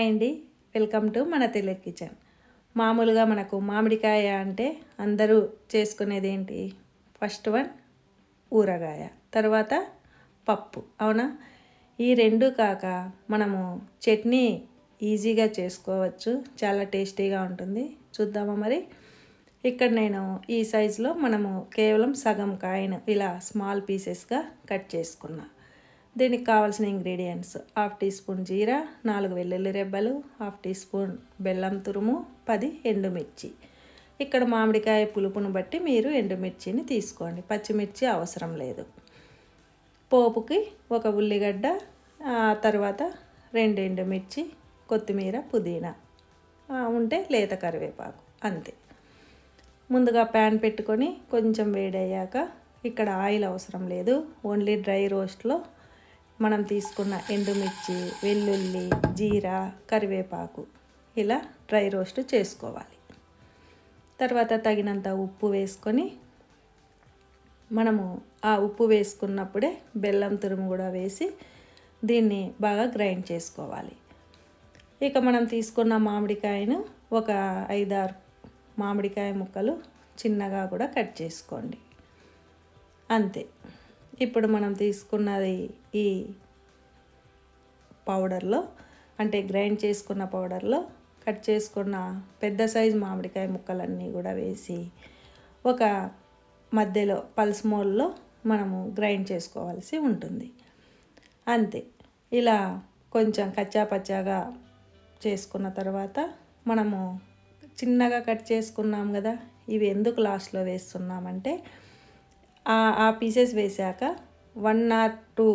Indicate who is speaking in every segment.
Speaker 1: Hi అండి. Welcome to మన Telugu kitchen. మామూలుగా మనకు మామిడికాయ అంటే అందరూ చేసుకునేది ఏంటి ఫస్ట్ వన్ ఊరగాయ తర్వాత పప్పు అవునా? ఈ రెండు కాక మనము చట్నీ ఈజీగా చేసుకోవచ్చు. చాలా టేస్టీగా ఉంటుంది. చూద్దామా మరి? ఇక్కడ నేను ఈ సైజులో మనము కేవలం సగం కాయను ఇలా స్మాల్ పీసెస్గా కట్ చేసుకున్నాను దీనికి కావాల్సిన ఇంగ్రీడియంట్స్ హాఫ్ టీ స్పూన్ జీరా నాలుగు వెల్లుల్లి రెబ్బలు హాఫ్ టీ స్పూన్ బెల్లం తురుము పది ఎండుమిర్చి. ఇక్కడ మామిడికాయ పులుపును బట్టి మీరు ఎండుమిర్చిని తీసుకోండి. పచ్చిమిర్చి అవసరం లేదు. పోపుకి ఒక ఉల్లిగడ్డ తర్వాత రెండు ఎండుమిర్చి కొత్తిమీర పుదీనా. ఉంటే లేత కరివేపాకు. అంతే. ముందుగా ప్యాన్ పెట్టుకొని కొంచెం వేడయ్యాక ఇక్కడ ఆయిల్ అవసరం లేదు. ఓన్లీ డ్రై రోస్ట్లో మనం తీసుకున్న ఎండుమిర్చి వెల్లుల్లి జీరా కరివేపాకు ఇలా డ్రై రోస్ట్ చేసుకోవాలి. తర్వాత తగినంత ఉప్పు వేసుకొని మనము ఆ ఉప్పు వేసుకున్నప్పుడే బెల్లం తురుము కూడా వేసి దీన్ని బాగా గ్రైండ్ చేసుకోవాలి. ఇక మనం తీసుకున్న మామిడికాయను ఒక ఐదారు మామిడికాయ ముక్కలు చిన్నగా కూడా కట్ చేసుకోండి. అంతే. ఇప్పుడు మనం తీసుకున్నది ఈ పౌడర్లో అంటే గ్రైండ్ చేసుకున్న పౌడర్లో కట్ చేసుకున్న పెద్ద సైజు మామిడికాయ ముక్కలన్నీ కూడా వేసి ఒక మధ్యలో పల్స్ మోల్లో మనము గ్రైండ్ చేసుకోవాల్సి ఉంటుంది. అంతే. ఇలా కొంచెం కచ్చా పచ్చాగా చేసుకున్న తర్వాత మనము చిన్నగా కట్ చేసుకున్నాం కదా ఇవి ఎందుకు లాస్ట్లో వేస్తున్నామంటే ఆ పీసెస్ వేసాక వన్ ఆర్ టూ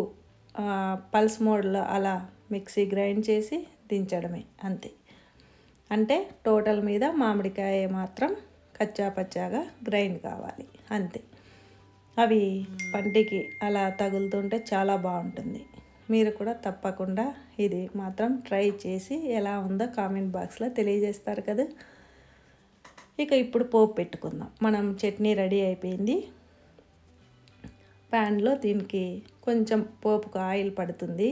Speaker 1: పల్స్ మోడ్లో అలా మిక్సీ గ్రైండ్ చేసి దించడమే అంతే. అంటే టోటల్ మీద మామిడికాయ మాత్రం కచ్చా పచ్చాగా గ్రైండ్ కావాలి అంతే. అవి పంటికి అలా తగులుతుంటే చాలా బాగుంటుంది. మీరు కూడా తప్పకుండా ఇది మాత్రం ట్రై చేసి ఎలా ఉందో కామెంట్ బాక్స్లో తెలియజేస్తారు కదా. ఇక ఇప్పుడు పోపు పెట్టుకుందాం. మనం చట్నీ రెడీ అయిపోయింది. ప్యాన్లో దీనికి కొంచెం పోపుకు ఆయిల్ పడుతుంది.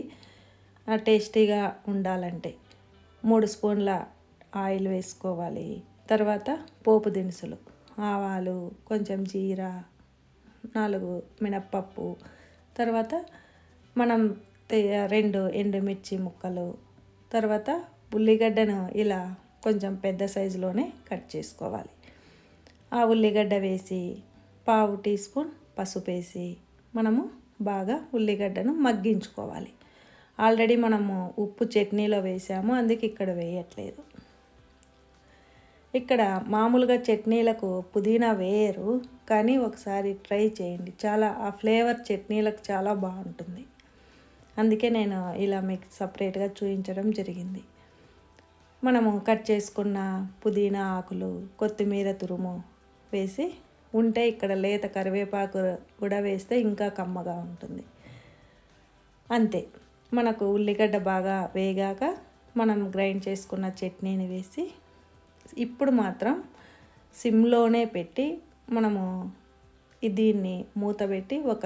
Speaker 1: టేస్టీగా ఉండాలంటే మూడు స్పూన్ల ఆయిల్ వేసుకోవాలి. తర్వాత పోపు దినుసులు ఆవాలు కొంచెం జీరా నాలుగు మినప్పప్పు. తర్వాత మనం రెండు ఎండుమిర్చి ముక్కలు. తర్వాత ఉల్లిగడ్డను ఇలా కొంచెం పెద్ద సైజులోనే కట్ చేసుకోవాలి. ఆ ఉల్లిగడ్డ వేసి పావు టీ స్పూన్ పసుపు వేసి మనము బాగా ఉల్లిగడ్డను మగ్గించుకోవాలి. ఆల్రెడీ మనము ఉప్పు చట్నీలో వేసాము అందుకే ఇక్కడ వేయట్లేదు. ఇక్కడ మామూలుగా చట్నీలకు పుదీనా వేయరు కానీ ఒకసారి ట్రై చేయండి. చాలా ఆ ఫ్లేవర్ చట్నీలకు చాలా బాగుంటుంది. అందుకే నేను ఇలా మీకు సపరేట్గా చూపించడం జరిగింది. మనము కట్ చేసుకున్న పుదీనా ఆకులు కొత్తిమీర తురుము వేసి ఉంటే ఇక్కడ లేత కరివేపాకు కూడా వేస్తే ఇంకా కమ్మగా ఉంటుంది. అంతే. మనకు ఉల్లిగడ్డ బాగా వేగాక మనం గ్రైండ్ చేసుకున్న చట్నీని వేసి ఇప్పుడు మాత్రం సిమ్లోనే పెట్టి మనము దీన్ని మూత పెట్టి ఒక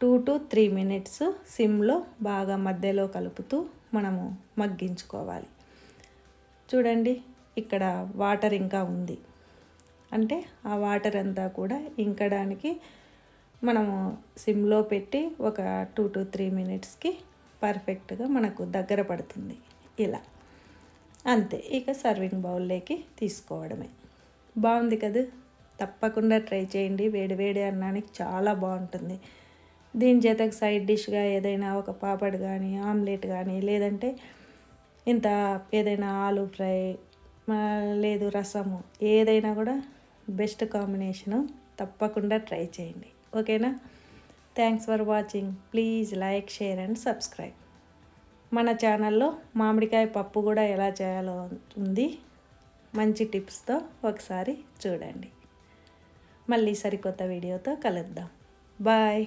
Speaker 1: టూ టు త్రీ మినిట్స్ సిమ్లో బాగా మధ్యలో కలుపుతూ మనము మగ్గించుకోవాలి. చూడండి ఇక్కడ వాటర్ ఇంకా ఉంది. అంటే ఆ వాటర్ అంతా కూడా ఇంకడానికి మనము సిమ్లో పెట్టి ఒక టూ టు త్రీ మినిట్స్కి పర్ఫెక్ట్గా మనకు దగ్గర పడుతుంది. ఇలా. అంతే. ఇక సర్వింగ్ బౌల్లోకి తీసుకోవడమే. బాగుంది కదా? తప్పకుండా ట్రై చేయండి. వేడి వేడి అన్నానికి చాలా బాగుంటుంది. దీని చేతకు సైడ్ డిష్గా ఏదైనా ఒక పాపడ్ కానీ ఆమ్లెట్ కానీ లేదంటే ఇంత ఏదైనా ఆలు ఫ్రై లేదు రసము ఏదైనా కూడా బెస్ట్ కాంబినేషను తప్పకుండా ట్రై చేయండి. ఓకేనా? Thanks for watching please like share and subscribe మన ఛానల్లో మామిడికాయ పప్పు కూడా ఎలా చేయాలో ఉంది. మంచి టిప్స్తో ఒకసారి చూడండి. మళ్ళీ సరికొత్త వీడియోతో కలుద్దాం. బాయ్